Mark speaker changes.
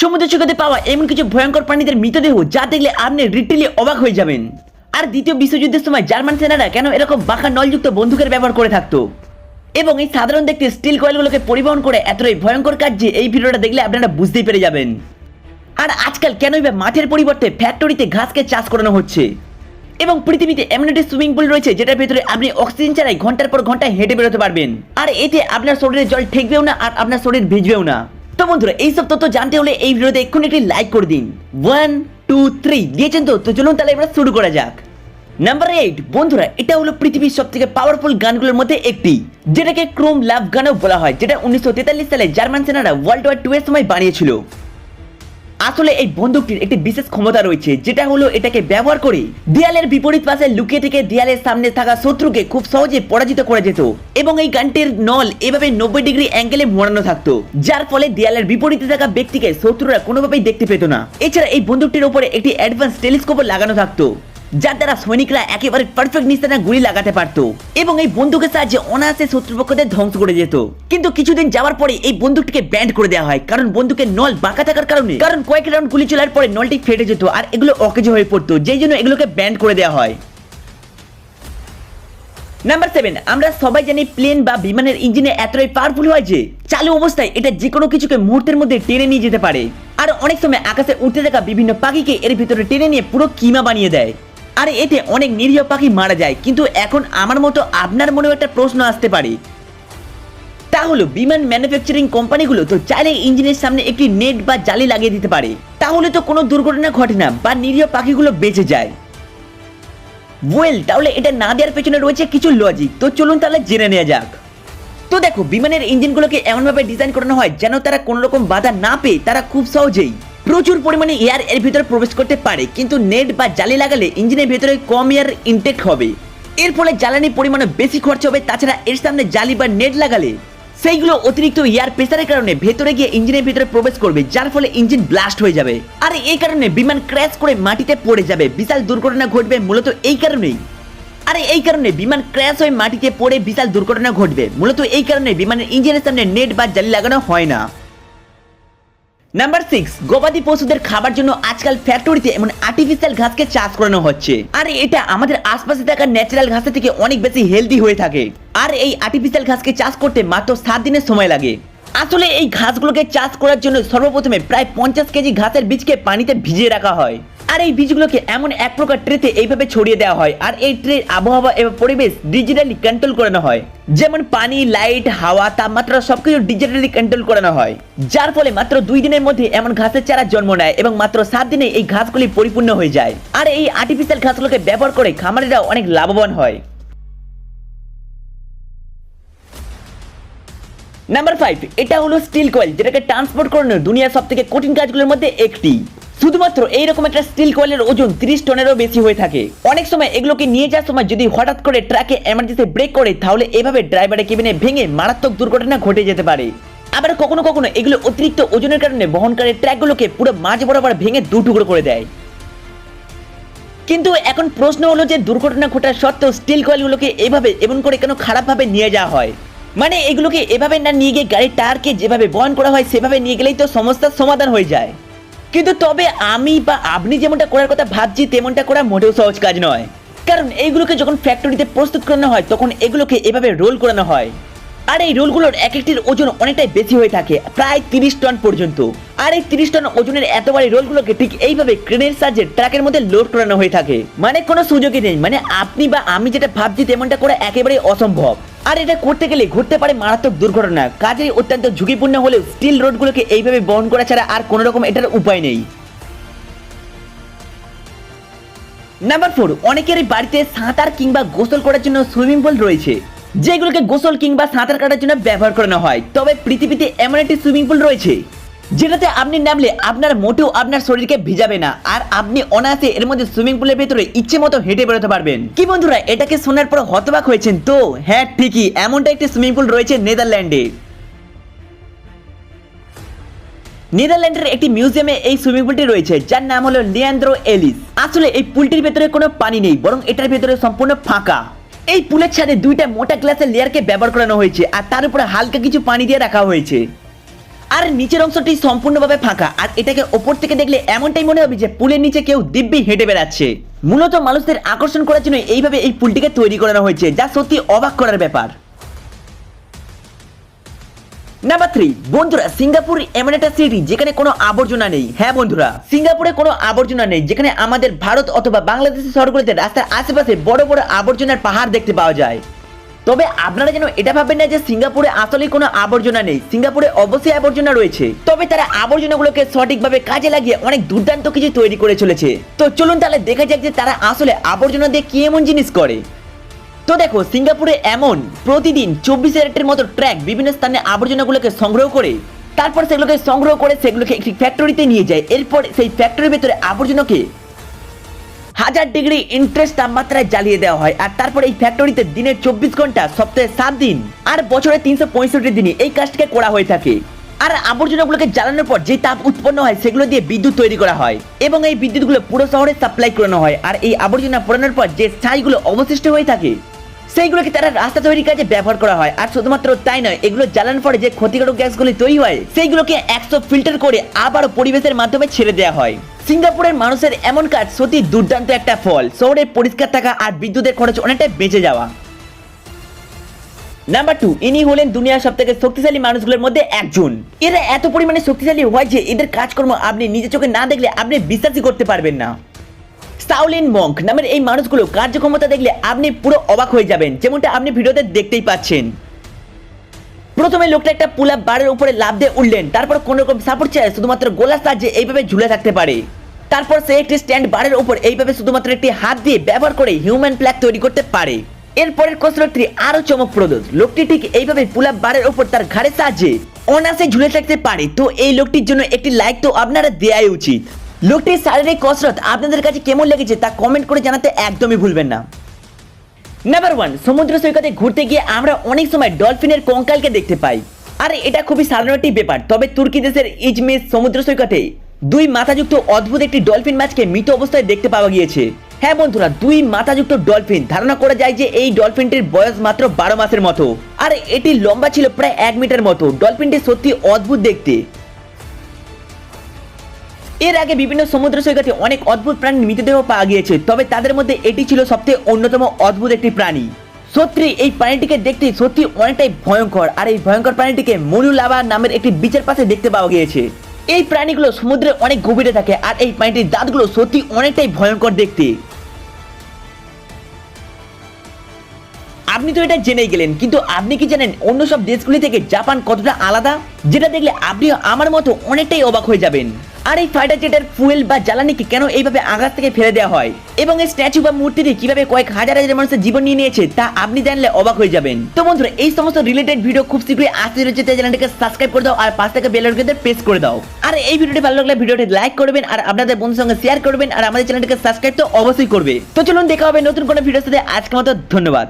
Speaker 1: সমুদ্র সৈকতে পাওয়া এমন কিছু ভয়ঙ্কর প্রাণীদের মৃতদেহ যা দেখলে আপনি রিটেলি অবাক হয়ে যাবেন। আর দ্বিতীয় বিশ্বযুদ্ধের সময় জার্মান সেনারা কেন এরকম বাঁকা নলযুক্ত বন্দুকের ব্যবহার করে থাকতো? এবং এই সাধারণ দেখতে স্টিল কয়েলগুলোকে পরিবহন করে এতটাই ভয়ঙ্কর কাজ যে এই ভিডিওটা দেখলে আপনারা বুঝতেই পেরে যাবেন। আর আজকাল কেনই বা মাঠের পরিবর্তে ফ্যাক্টরিতে ঘাসকে চাষ করানো হচ্ছে? এবং পৃথিবীতে এমন একটি সুইমিং পুল রয়েছে যেটার ভেতরে আপনি অক্সিজেন ছাড়াই ঘণ্টার পর ঘণ্টা হেঁটে বেরোতে পারবেন। আর এতে আপনার শরীরে জল ঠেকবেও না আর আপনার শরীর ভিজবেও না। তো বন্ধুরা এইসব তথ্য জানতে হলে এই ভিডিওতে এক্ষুনি একটি লাইক করে দিন। ওয়ান টু থ্রি দিয়েছেন তো? তো চলুন তাহলে এবার শুরু করা যাক। নাম্বার এইট বন্ধুরা, এটা হলো পৃথিবীর সব থেকে পাওয়ারফুল গানগুলোর মধ্যে একটি, যেটাকে ক্রোম লাভ গানও বলা হয়, যেটা উনিশশো তেতাল্লিশ সালে জার্মান সেনারা ওয়ার্ল্ড ওয়ার টু এর সময় বানিয়েছিল। আসলে এই বন্দুকটির একটি বিশেষ ক্ষমতা রয়েছে, যেটা হলো এটাকে ব্যবহার করে দেয়ালের বিপরীত পাশে লুকিয়ে থেকে দেয়ালের সামনে থাকা শত্রুকে খুব সহজে পরাজিত করা যেত এবং এই গানটির নল এভাবে নব্বই ডিগ্রি অ্যাঙ্গেলে মোড়ানো থাকতো, যার ফলে দেয়ালের বিপরীতে থাকা ব্যক্তিকে শত্রুরা কোনোভাবেই দেখতে পেত না। এছাড়া এই বন্দুকটির উপরে একটি অ্যাডভান্স টেলিস্কোপ লাগানো থাকতো। যার দ্বারা সৈনিকরা একেবারে পারফেক্ট নিস্তানা গুলি লাগাতে পারত এবং এই বন্দুকের সাহায্যে অনায়াসে শত্রুপক্ষদের ধ্বংস করে যেত। কিন্তু কিছুদিন যাওয়ার পরে এই বন্দুকটিকে ব্যান্ড করে দেওয়া হয়, কারণ বন্দুকের নল বাঁকা থাকার কারণে। কারণ কয়েক রাউন্ড গুলি চলার পরে নলটি ফেটে যেত আর এগুলো অকেজ হয়ে পড়তো, যেই জন্য এগুলোকে ব্যান্ড করে দেওয়া হয়। নাম্বার সেভেন আমরা সবাই জানি প্লেন বা বিমানের ইঞ্জিনে এতটাই পাওয়ারফুল হয় যে, চালু অবস্থায় এটা যে কোনো কিছুকে মুহূর্তের মধ্যে টেনে নিয়ে যেতে পারে। আর অনেক সময় আকাশে উঠতে থাকা বিভিন্ন পাখিকে এর ভিতরে টেনে নিয়ে পুরো কিমা বানিয়ে দেয়। আর এতে অনেক নিরীহ পাখি মারা যায়, কিন্তু এখন আমার মতো আপনার মনেও একটা প্রশ্ন আসতে পারে। তা হলো, বিমান ম্যানুফ্যাকচারিং কোম্পানিগুলো তো চাইলে ইঞ্জিনের সামনে একটি নেট বা জালি লাগিয়ে দিতে পারে। তাহলে তো কোনো দুর্ঘটনা ঘটে না বা নিরীহ পাখিগুলো বেঁচে যায়। ওয়েল তাহলে এটা না দেওয়ার পেছনে রয়েছে কিছু লজিক তো চলুন তাহলে জেনে নেওয়া যাক। তো দেখো, বিমানের ইঞ্জিনগুলোকে এমনভাবে ডিজাইন করানো হয় যেন তারা কোনো রকম বাধা না পেয়ে তারা খুব সহজেই প্রচুর পরিমাণে এয়ার এর ভিতরে প্রবেশ করতে পারে, কিন্তু নেট বা জালি লাগালে ইঞ্জিনের ভেতরে কম এয়ার ইনটেক হবে। এর ফলে জ্বালানি পরিমাণে বেশি খরচ হবে, তাছাড়া এর সামনে জালি বা নেট লাগালে সেইগুলো অতিরিক্ত এয়ার প্রেসারের কারণে ভেতরে গিয়ে ইঞ্জিনের ভিতরে প্রবেশ করবে, যার ফলে ইঞ্জিন ব্লাস্ট হয়ে যাবে। আর এই কারণে বিমান ক্র্যাশ করে মাটিতে পড়ে যাবে। বিশাল দুর্ঘটনা ঘটবে মূলত এই কারণেই। আর এই কারণে বিমান ক্র্যাশ হয়ে মাটিতে পড়ে বিশাল দুর্ঘটনা ঘটবে। মূলত এই কারণে বিমানের ইঞ্জিনের সামনে নেট বা জালি লাগানো হয় না। নাম্বার সিক্স গবাদি পশুদের খাবার জন্য আজকাল ফ্যাক্টরিতে এমন আর্টিফিশিয়াল ঘাসকে চাষ করানো হচ্ছে। আর এটা আমাদের আশপাশে থাকা ন্যাচারাল ঘাসের থেকে অনেক বেশি হেলদি হয়ে থাকে। আর এই আর্টিফিশিয়াল ঘাসকে চাষ করতে মাত্র সাত দিনের সময় লাগে। আসলে এই ঘাসগুলোকে চাষ করার জন্য সর্বপ্রথমে প্রায় পঞ্চাশ কেজি ঘাসের বীজকে পানিতে ভিজিয়ে রাখা হয়। আর এই বীজগুলোকে এমন এক প্রকার ট্রেতে এইভাবে ছড়িয়ে দেওয়া হয়, আর এই ট্রের আবহাওয়া এবং পরিবেশ ডিজিটালি কন্ট্রোল করানো হয়। যেমন পানি লাইট হাওয়া, তাপমাত্রা সবকিছু ডিজিটালি কন্ট্রোল করানো হয়। যার ফলে মাত্র দুই দিনের মধ্যে এমন ঘাসের চারা জন্ম নেয় এবং মাত্র সাত দিনে এই ঘাসগুলি পরিপূর্ণ হয়ে যায়। আর এই আর্টিফিশিয়াল ঘাসগুলোকে ব্যবহার করে খামারিরা অনেক লাভবান হয়। নাম্বার ফাইভ এটা হলো স্টিল কয়েল যেটাকে ট্রান্সপোর্ট করানোর দুনিয়ার সব থেকে কঠিন কাজগুলোর মধ্যে একটি। শুধুমাত্র এইরকম একটা স্টিল কয়েলের ওজন তিরিশ টনেরও বেশি হয়ে থাকে। অনেক সময় এগুলোকে নিয়ে যাওয়ার সময় যদি হঠাৎ করে ট্রাকে এমার্জেন্সি ব্রেক করে, তাহলে এভাবে ড্রাইভারের কেবিনে ভেঙে মারাত্মক দুর্ঘটনা ঘটে যেতে পারে। আবার কখনো কখনো এগুলো অতিরিক্ত ওজনের কারণে বহনকারী ট্র্যাকগুলোকে পুরো মাঝ বরাবর ভেঙে দু টুকরো করে দেয়। কিন্তু এখন প্রশ্ন হলো যে দুর্ঘটনা ঘটার সত্ত্বেও স্টিল কয়েলগুলোকে এভাবে এমন করে কেন খারাপভাবে নিয়ে যাওয়া হয়? মানে এগুলোকে এভাবে না নিয়ে গিয়ে গাড়ির টায়ারকে যেভাবে বহন করা হয়, সেভাবে নিয়ে গেলেই তো সমস্যার সমাধান হয়ে যায়। কিন্তু তবে আমি বা আপনি যেমনটা করার কথা ভাবছি, তেমনটা করা মোটেও সহজ কাজ নয়। কারণ এইগুলোকে যখন ফ্যাক্টরিতে প্রস্তুত করানো হয়, তখন এগুলোকে এভাবে রোল করানো হয়। আর এই রোলগুলোর এক একটির ওজন অনেকটাই বেশি হয়ে থাকে, প্রায় তিরিশ টন পর্যন্ত। আর এই তিরিশ টন ওজনের এত রোলগুলোকে ঠিক এইভাবে ক্রেনের সাহায্যে ট্রাকের মধ্যে লোড করানো হয়ে থাকে। মানে কোনো সুযোগই নেই। মানে আপনি বা আমি যেটা ভাবছি, তেমনটা করা একেবারেই অসম্ভব। আর এটা করতে গেলে ঘটতে পারে মারাত্মক দুর্ঘটনা। কাজেই অত্যন্ত ঝুঁকিপূর্ণ হলেও স্টিল রোডগুলোকে এইভাবে বহন করা ছাড়া আর কোনো রকম এটার উপায় নেই। নাম্বার ফোর অনেকের বাড়িতে সাঁতার কিংবা গোসল করার জন্য সুইমিং পুল রয়েছে, যেগুলোকে গোসল কিংবা সাঁতার কাটার জন্য ব্যবহার করানো হয়। তবে পৃথিবীতে এমন একটি সুইমিং পুল রয়েছে যেটাতে আপনি নামলে আপনার মোটেও আপনার শরীরকে ভিজাবে না। আর আপনি অনায়াসে এর মধ্যে সুইমিং পুলের ভেতরে ইচ্ছে মতো হেঁটে বেরোতে পারবেন। কি বন্ধুরা, এটাকে শোনার পর হতবাক হয়েছেন তো? হ্যাঁ ঠিকই, এমনটা একটি সুইমিং পুল রয়েছে নেদারল্যান্ডে। নেদারল্যান্ডের একটি মিউজিয়ামে এই সুইমিং পুলটি রয়েছে, যার নাম হলো লিয়ান্দ্রো এলিস। আসলে এই পুলটির ভেতরে কোনো পানি নেই, বরং এটার ভেতরে সম্পূর্ণ ফাঁকা। এই পুলের ছাদে দুইটা মোটা গ্লাসের লেয়ারকে ব্যবহার করানো হয়েছে, আর তার উপরে হালকা কিছু পানি দিয়ে রাখা হয়েছে। আর নিচের অংশটি সম্পূর্ণভাবে ফাঁকা। আর এটাকে ওপর থেকে দেখলে এমনটাই মনে হবে যে পুলের নিচে কেউ দিব্যি হেঁটে বেড়াচ্ছে। মূলত মানুষদের আকর্ষণ করার জন্য এইভাবে এই পুলটিকে তৈরি করানো হয়েছে, যা সত্যি অবাক করার ব্যাপার। নাম্বার থ্রি বন্ধুরা, সিঙ্গাপুর এমন একটা সিটি যেখানে কোনো আবর্জনা নেই। হ্যাঁ বন্ধুরা, সিঙ্গাপুরে কোনো আবর্জনা নেই, যেখানে আমাদের ভারত অথবা বাংলাদেশের শহরগুলিতে রাস্তার আশেপাশে বড় বড় আবর্জনার পাহাড় দেখতে পাওয়া যায়। তবে আপনারা যেন এটা ভাবেন না যে সিঙ্গাপুরে আসলে কোনো আবর্জনা নেই। সিঙ্গাপুরে অবশ্যই আবর্জনা রয়েছে। তবে তারা আবর্জনাগুলোকে সঠিকভাবে কাজে লাগিয়ে অনেক দুর্দান্ত কিছু তৈরি করে চলেছে। তো চলুন তাহলে দেখা যাক যে তারা আসলে আবর্জনা দিয়ে কি এমন জিনিস করে। তো দেখো, সিঙ্গাপুরে এমন প্রতিদিন চব্বিশ হাজারের মতো ট্র্যাক বিভিন্ন স্থানে আবর্জনাগুলোকে সংগ্রহ করে, তারপর সেগুলোকে সংগ্রহ করে সেগুলোকে একটি ফ্যাক্টরিতে নিয়ে যায়। এরপর সেই ফ্যাক্টরির ভেতরে আবর্জনাকে হাজার ডিগ্রি ইন্টারেস্ট তাপমাত্রায় জ্বালিয়ে দেওয়া হয়। আর তারপর এই ফ্যাক্টরিতে দিনের চব্বিশ ঘণ্টা, সপ্তাহে সাত দিন, আর বছরে তিনশো পঁয়ষট্টি দিনই এই কাজটিকে করা হয়ে থাকে। আর আবর্জনাগুলোকে জ্বালানোর পর যে তাপ উৎপন্ন হয়, সেগুলো দিয়ে বিদ্যুৎ তৈরি করা হয় এবং এই বিদ্যুৎগুলো পুরো শহরে সাপ্লাই করানো হয়। আর এই আবর্জনা পোড়ানোর পর যে ছাইগুলো অবশিষ্ট হয়ে থাকে, সেইগুলোকে তারা রাস্তা তৈরির কাজে ব্যবহার করা হয়। আর শুধুমাত্র তাই নয়, এগুলো জ্বালানোর পরে যে ক্ষতিকারক গ্যাসগুলি তৈরি হয়, সেইগুলোকে একশো ফিল্টার করে আবারও পরিবেশের মাধ্যমে ছেড়ে দেওয়া হয়। সিঙ্গাপুরের মানুষের এমন কাজ সত্যি দুর্দান্ত একটা ফল। শহরে পরিষ্কার থাকা আর বিদ্যুতের খরচ অনেকটাই বেঁচে যাওয়া। নাম্বার টু ইনি হলেন দুনিয়ার সব থেকে শক্তিশালী মানুষগুলোর মধ্যে একজন। এরা এত পরিমাণে শক্তিশালী হয় যে এদের কাজকর্ম আপনি নিজের চোখে না দেখলে আপনি বিশ্বাসই করতে পারবেন না। সাউলিন মঙ্ক নামের এই মানুষগুলো কার্যক্ষমতা দেখলে আপনি পুরো অবাক হয়ে যাবেন, যেমনটা আপনি ভিডিওতে দেখতেই পাচ্ছেন। প্রথমে লোকটা একটা পুল আপ বারের উপরে লাভ দিয়ে উঠলেন। তারপর কোন রকম সাপোর্ট চায়, শুধুমাত্র গোলার সাহায্যে এইভাবে ঝুলে থাকতে পারে। তারপর সে একটি স্ট্যান্ড বারের উপর এইভাবে শুধুমাত্র একটি হাত দিয়ে ব্যবহার করে হিউম্যান ফ্ল্যাগ তৈরি করতে পারে। এরপরের কসরতটি আরও চমকপ্রদ। লোকটি ঠিক এইভাবে পুল আপ বারের উপর তার ঘাড়ের সাহায্যে অনাসে ঝুলে থাকতে পারে। তো এই লোকটির জন্য একটি লাইক তো আপনারা দেয়াই উচিত। লোকটির শারীরিক কসরত আপনাদের কাছে কেমন লেগেছে তা কমেন্ট করে জানাতে একদমই ভুলবেন না। নাম্বার ওয়ান সমুদ্র সৈকতে ঘুরতে গিয়ে আমরা অনেক সময় ডলফিনের কঙ্কালকে দেখতে পাই। আর, এটা খুবই সাধারণ একটি ব্যাপার। তবে তুর্কি দেশের ইজমির সমুদ্র সৈকতে দুই মাথাযুক্ত অদ্ভুত একটি ডলফিন মাছকে মৃত অবস্থায় দেখতে পাওয়া গিয়েছে। হ্যাঁ বন্ধুরা, দুই মাথাযুক্ত ডলফিন। ধারণা করা যায় যে এই ডলফিনটির বয়স মাত্র বারো মাসের মতো। আর, এটি লম্বা ছিল প্রায় এক মিটার মতো। ডলফিনটি সত্যি অদ্ভুত দেখতে। এর আগে বিভিন্ন সমুদ্র সৈকতে অনেক অদ্ভুত প্রাণীর মৃতদেহ পাওয়া গিয়েছে, তবে তাদের মধ্যে এটি ছিল সবথেকে অন্যতম অদ্ভুত একটি প্রাণী। সত্যি, এই প্রাণীটিকে দেখতে সত্যি অনেকটাই ভয়ঙ্কর, আর এই ভয়ঙ্কর প্রাণীটিকে মনু লাভা নামের একটি বিচের পাশে দেখতে পাওয়া গিয়েছে। এই প্রাণীগুলো সমুদ্রে অনেক গভীরে থাকে, আর এই প্রাণীটির দাঁতগুলো সত্যি অনেকটাই ভয়ঙ্কর দেখতে। আপনি তো এটা জেনেই গেলেন, কিন্তু আপনি কি জানেন অন্য সব দেশগুলি থেকে জাপান কতটা আলাদা? যেটা দেখলে আপনি আমার মতো অনেকটাই অবাক হয়ে যাবেন। আর এই ফাইটার জেটের ফুয়েল বা জ্বালানিকে কেন এইভাবে আঘাত থেকে ফেলে দেওয়া হয়? এবং এই স্ট্যাচু বা মূর্তিটি কীভাবে কয়েক হাজার হাজার মানুষের জীবন নিয়ে নিয়েছে, তা আপনি জানলে অবাক হয়ে যাবেন। তো বন্ধুরা, এই সমস্ত রিলেটেড ভিডিও খুব শীঘ্রই আসতে রয়েছে তাই চ্যানেলটিকে সাবস্ক্রাইব করে দাও আর পাশ থেকে বেল আইকনটি প্রেস করে দাও। আর এই ভিডিওটি ভালো লাগলে ভিডিওটি লাইক করবেন আর আপনাদের বন্ধুর সঙ্গে শেয়ার করবেন আর আমাদের চ্যানেলটিকে সাবস্ক্রাইব তো অবশ্যই করবে। তো চলুন দেখা হবে নতুন কোনো ভিডিওর সাথে। আজকের মতো ধন্যবাদ।